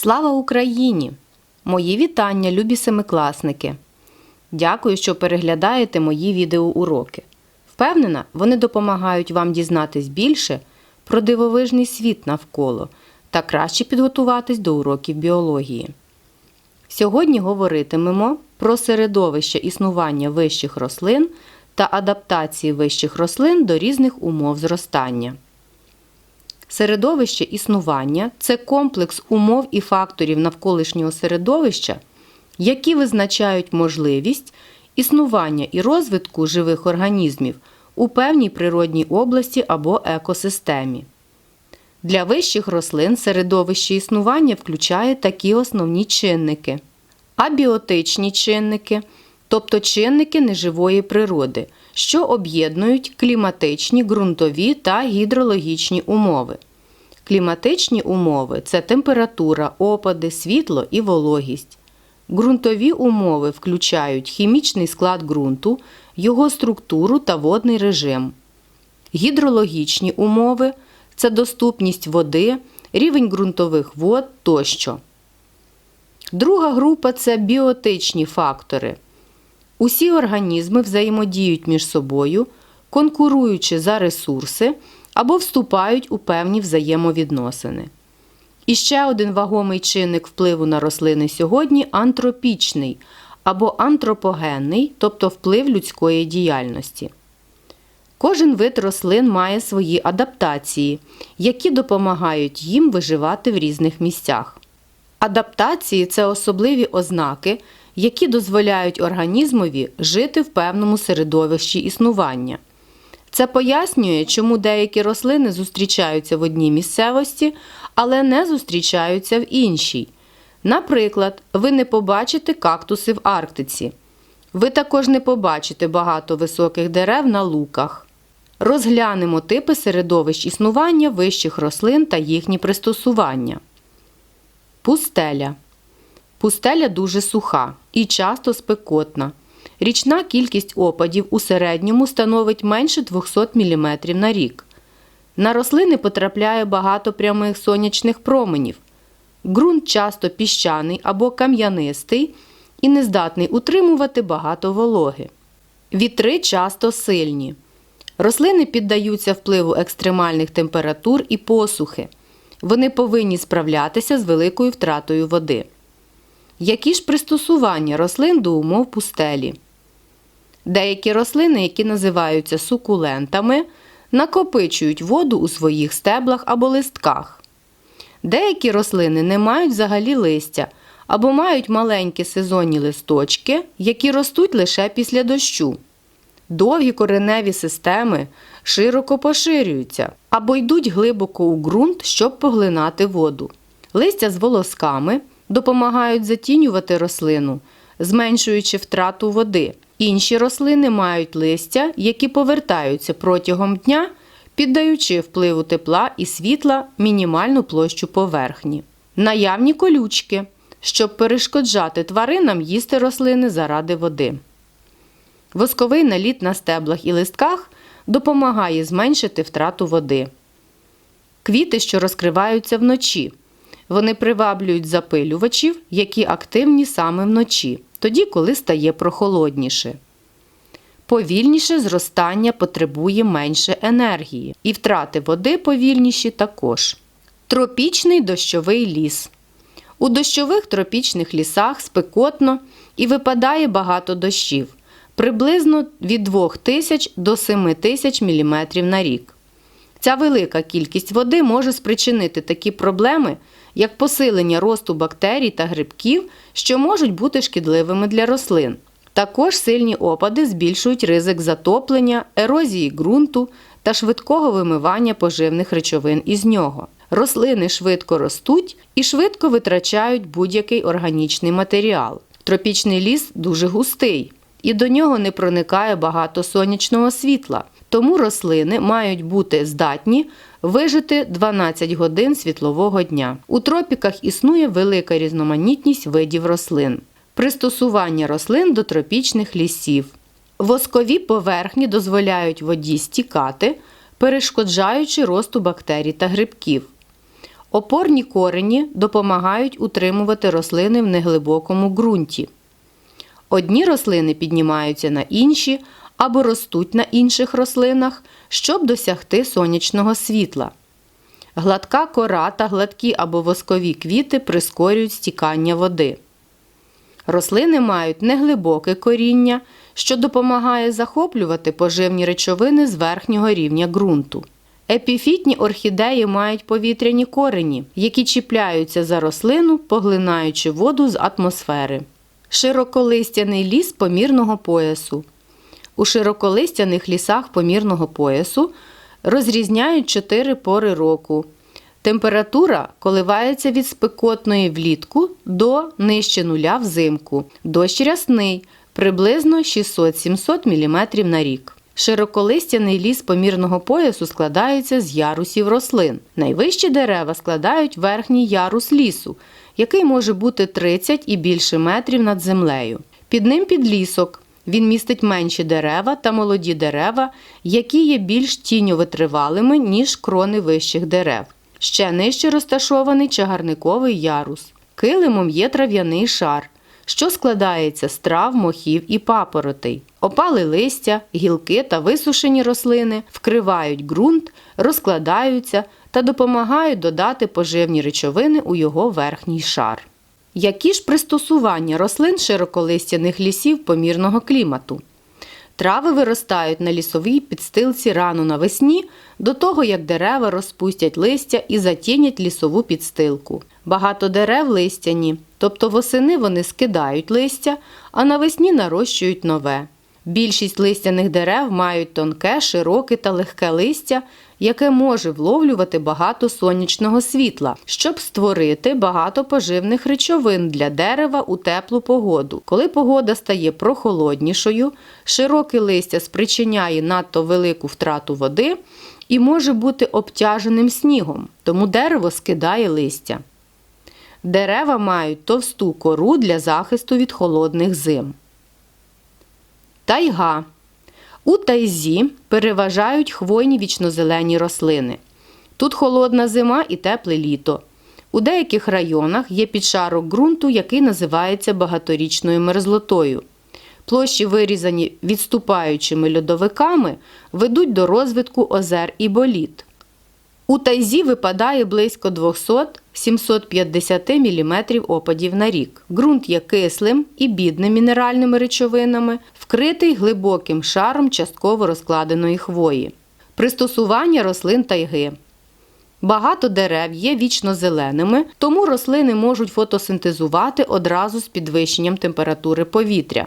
Слава Україні! Мої вітання, любі семикласники! Дякую, що переглядаєте мої відеоуроки. Впевнена, вони допомагають вам дізнатись більше про дивовижний світ навколо та краще підготуватись до уроків біології. Сьогодні говоритимемо про середовище існування вищих рослин та адаптації вищих рослин до різних умов зростання. Середовище існування це комплекс умов і факторів навколишнього середовища, які визначають можливість існування і розвитку живих організмів у певній природній області або екосистемі. Для вищих рослин середовище існування включає такі основні чинники: абіотичні чинники, тобто чинники неживої природи, що об'єднують кліматичні, ґрунтові та гідрологічні умови. Кліматичні умови це температура, опади, світло і вологість. Ґрунтові умови включають хімічний склад ґрунту, його структуру та водний режим. Гідрологічні умови це доступність води, рівень ґрунтових вод тощо. Друга група це біотичні фактори. Усі організми взаємодіють між собою, конкуруючи за ресурси або вступають у певні взаємовідносини. І ще один вагомий чинник впливу на рослини сьогодні антропічний або антропогенний, тобто вплив людської діяльності. Кожен вид рослин має свої адаптації, які допомагають їм виживати в різних місцях. Адаптації це особливі ознаки, які дозволяють організмові жити в певному середовищі існування. Це пояснює, чому деякі рослини зустрічаються в одній місцевості, але не зустрічаються в іншій. Наприклад, ви не побачите кактуси в Арктиці. Ви також не побачите багато високих дерев на луках. Розглянемо типи середовищ існування вищих рослин та їхні пристосування. Пустеля. Пустеля дуже суха і часто спекотна. Річна кількість опадів у середньому становить менше 200 мм на рік. На рослини потрапляє багато прямих сонячних променів. Ґрунт часто піщаний або кам'янистий і не здатний утримувати багато вологи. Вітри часто сильні. Рослини піддаються впливу екстремальних температур і посухи. Вони повинні справлятися з великою втратою води. Які ж пристосування рослин до умов пустелі? Деякі рослини, які називаються сукулентами, накопичують воду у своїх стеблах або листках. Деякі рослини не мають взагалі листя або мають маленькі сезонні листочки, які ростуть лише після дощу. Довгі кореневі системи широко поширюються або йдуть глибоко у ґрунт, щоб поглинати воду. Листя з волосками допомагають затінювати рослину, зменшуючи втрату води. Інші рослини мають листя, які повертаються протягом дня, піддаючи впливу тепла і світла мінімальну площу поверхні. Наявні колючки, щоб перешкоджати тваринам їсти рослини заради води. Восковий наліт на стеблах і листках допомагає зменшити втрату води. Квіти, що розкриваються вночі. Вони приваблюють запилювачів, які активні саме вночі, тоді, коли стає прохолодніше. Повільніше зростання потребує менше енергії, і втрати води повільніші також. Тропічний дощовий ліс. У дощових тропічних лісах спекотно і випадає багато дощів приблизно від 2000 до 7000 мм на рік. Ця велика кількість води може спричинити такі проблеми, як посилення росту бактерій та грибків, що можуть бути шкідливими для рослин. Також сильні опади збільшують ризик затоплення, ерозії ґрунту та швидкого вимивання поживних речовин із нього. Рослини швидко ростуть і швидко витрачають будь-який органічний матеріал. Тропічний ліс дуже густий, і до нього не проникає багато сонячного світла. Тому рослини мають бути здатні вижити 12 годин світлового дня. У тропіках існує велика різноманітність видів рослин. Пристосування рослин до тропічних лісів. Воскові поверхні дозволяють воді стікати, перешкоджаючи росту бактерій та грибків. Опорні корені допомагають утримувати рослини в неглибокому ґрунті. Одні рослини піднімаються на інші або ростуть на інших рослинах, щоб досягти сонячного світла. Гладка кора та гладкі або воскові квіти прискорюють стікання води. Рослини мають неглибоке коріння, що допомагає захоплювати поживні речовини з верхнього рівня ґрунту. Епіфітні орхідеї мають повітряні корені, які чіпляються за рослину, поглинаючи воду з атмосфери. Широколистяний ліс помірного поясу. У широколистяних лісах помірного поясу розрізняють чотири пори року. Температура коливається від спекотної влітку до нижче нуля взимку. Дощ рясний приблизно 600-700 мм на рік. Широколистяний ліс помірного поясу складається з ярусів рослин. Найвищі дерева складають верхній ярус лісу, який може бути 30 і більше метрів над землею. Під ним підлісок. Він містить менші дерева та молоді дерева, які є більш тіньовитривалими, ніж крони вищих дерев. Ще нижче розташований чагарниковий ярус. Килимом є трав'яний шар, що складається з трав, мохів і папоротей. Опали листя, гілки та висушені рослини вкривають ґрунт, розкладаються та допомагають додати поживні речовини у його верхній шар. Які ж пристосування рослин широколистяних лісів помірного клімату? Трави виростають на лісовій підстилці рано навесні, до того як дерева розпустять листя і затінять лісову підстилку. Багато дерев листяні, тобто восени вони скидають листя, а навесні нарощують нове. Більшість листяних дерев мають тонке, широке та легке листя, яке може вловлювати багато сонячного світла, щоб створити багато поживних речовин для дерева у теплу погоду. Коли погода стає прохолоднішою, широке листя спричиняє надто велику втрату води і може бути обтяженим снігом, тому дерево скидає листя. Дерева мають товсту кору для захисту від холодних зим. Тайга. У тайзі переважають хвойні вічнозелені рослини. Тут холодна зима і тепле літо. У деяких районах є підшарок ґрунту, який називається багаторічною мерзлотою. Площі, вирізані відступаючими льодовиками, ведуть до розвитку озер і боліт. У тайзі випадає близько 200-750 мм опадів на рік. Ґрунт є кислим і бідним мінеральними речовинами, вкритий глибоким шаром частково розкладеної хвої. Пристосування рослин тайги. Багато дерев є вічно зеленими, тому рослини можуть фотосинтезувати одразу з підвищенням температури повітря.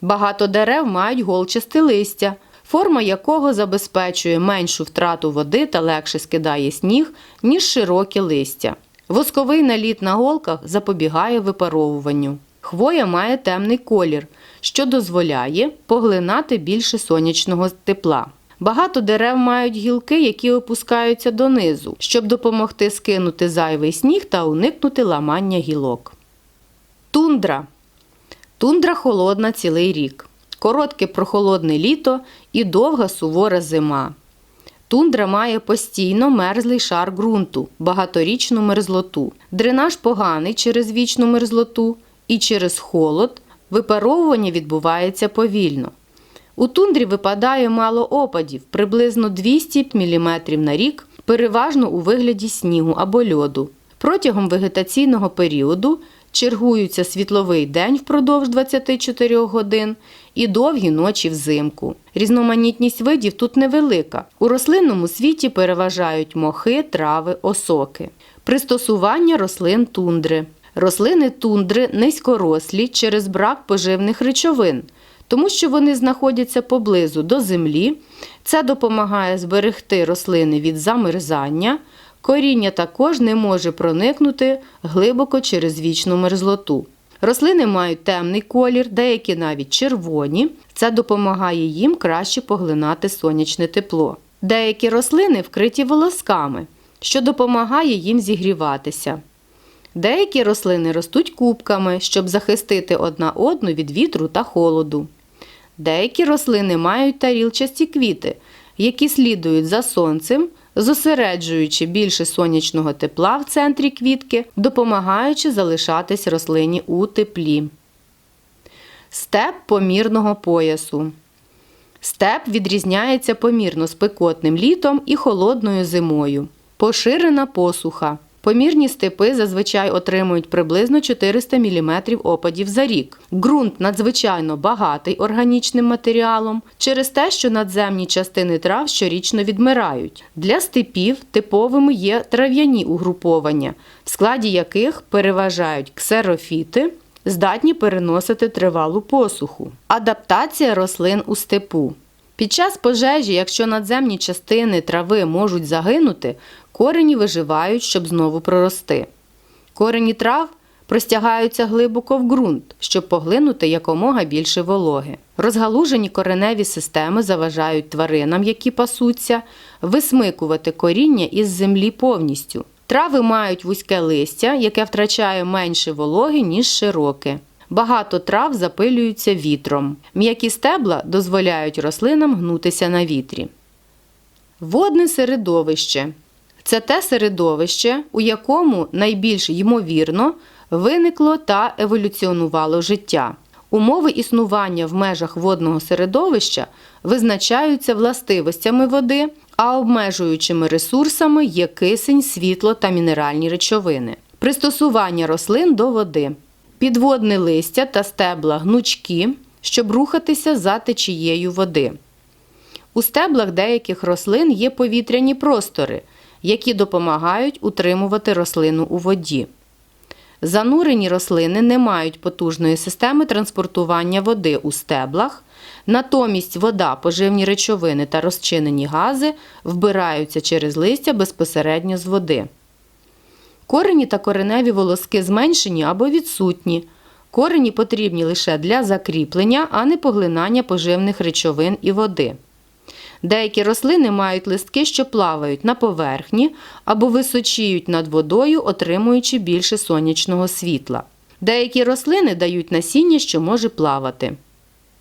Багато дерев мають голчасте листя, форма якого забезпечує меншу втрату води та легше скидає сніг, ніж широкі листя. Восковий наліт на голках запобігає випаровуванню. Хвоя має темний колір, що дозволяє поглинати більше сонячного тепла. Багато дерев мають гілки, які опускаються донизу, щоб допомогти скинути зайвий сніг та уникнути ламання гілок. Тундра. Тундра холодна цілий рік. Коротке прохолодне літо і довга сувора зима. Тундра має постійно мерзлий шар ґрунту, багаторічну мерзлоту. Дренаж поганий через вічну мерзлоту і через холод випаровування відбувається повільно. У тундрі випадає мало опадів, приблизно 200 мм на рік, переважно у вигляді снігу або льоду. Протягом вегетаційного періоду чергуються світловий день впродовж 24 годин і довгі ночі взимку. Різноманітність видів тут невелика. У рослинному світі переважають мохи, трави, осоки. Пристосування рослин тундри. Рослини тундри низькорослі через брак поживних речовин, тому що вони знаходяться поблизу до землі. Це допомагає зберегти рослини від замерзання. Коріння також не може проникнути глибоко через вічну мерзлоту. Рослини мають темний колір, деякі навіть червоні. Це допомагає їм краще поглинати сонячне тепло. Деякі рослини вкриті волосками, що допомагає їм зігріватися. Деякі рослини ростуть кубками, щоб захистити одна одну від вітру та холоду. Деякі рослини мають тарілчасті квіти, які слідують за сонцем, зосереджуючи більше сонячного тепла в центрі квітки, допомагаючи залишатись рослині у теплі. Степ помірного поясу. Степ відрізняється помірно спекотним літом і холодною зимою. Поширена посуха. Помірні степи зазвичай отримують приблизно 400 мм опадів за рік. Ґрунт надзвичайно багатий органічним матеріалом через те, що надземні частини трав щорічно відмирають. Для степів типовими є трав'яні угруповання, в складі яких переважають ксерофіти, здатні переносити тривалу посуху. Адаптація рослин у степу. Під час пожежі, якщо надземні частини трави можуть загинути, корені виживають, щоб знову прорости. Корені трав простягаються глибоко в ґрунт, щоб поглинути якомога більше вологи. Розгалужені кореневі системи заважають тваринам, які пасуться, висмикувати коріння із землі повністю. Трави мають вузьке листя, яке втрачає менше вологи, ніж широке. Багато трав запилюються вітром. М'які стебла дозволяють рослинам гнутися на вітрі. Водне середовище це те середовище, у якому найбільш ймовірно виникло та еволюціонувало життя. Умови існування в межах водного середовища визначаються властивостями води, а обмежуючими ресурсами є кисень, світло та мінеральні речовини. Пристосування рослин до води. Підводне листя та стебла гнучкі, щоб рухатися за течією води. У стеблах деяких рослин є повітряні простори, які допомагають утримувати рослину у воді. Занурені рослини не мають потужної системи транспортування води у стеблах, натомість вода, поживні речовини та розчинені гази вбираються через листя безпосередньо з води. Корені та кореневі волоски зменшені або відсутні. Корені потрібні лише для закріплення, а не поглинання поживних речовин і води. Деякі рослини мають листки, що плавають на поверхні або височіють над водою, отримуючи більше сонячного світла. Деякі рослини дають насіння, що може плавати.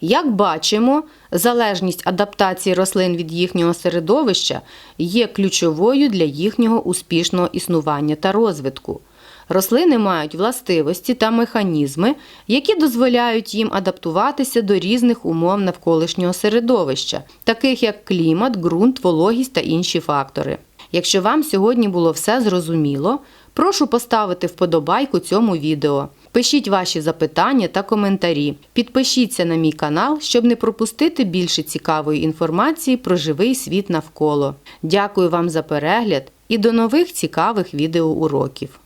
Як бачимо, залежність адаптації рослин від їхнього середовища є ключовою для їхнього успішного існування та розвитку. Рослини мають властивості та механізми, які дозволяють їм адаптуватися до різних умов навколишнього середовища, таких як клімат, ґрунт, вологість та інші фактори. Якщо вам сьогодні було все зрозуміло, прошу поставити вподобайку цьому відео. Пишіть ваші запитання та коментарі. Підпишіться на мій канал, щоб не пропустити більше цікавої інформації про живий світ навколо. Дякую вам за перегляд і до нових цікавих відеоуроків.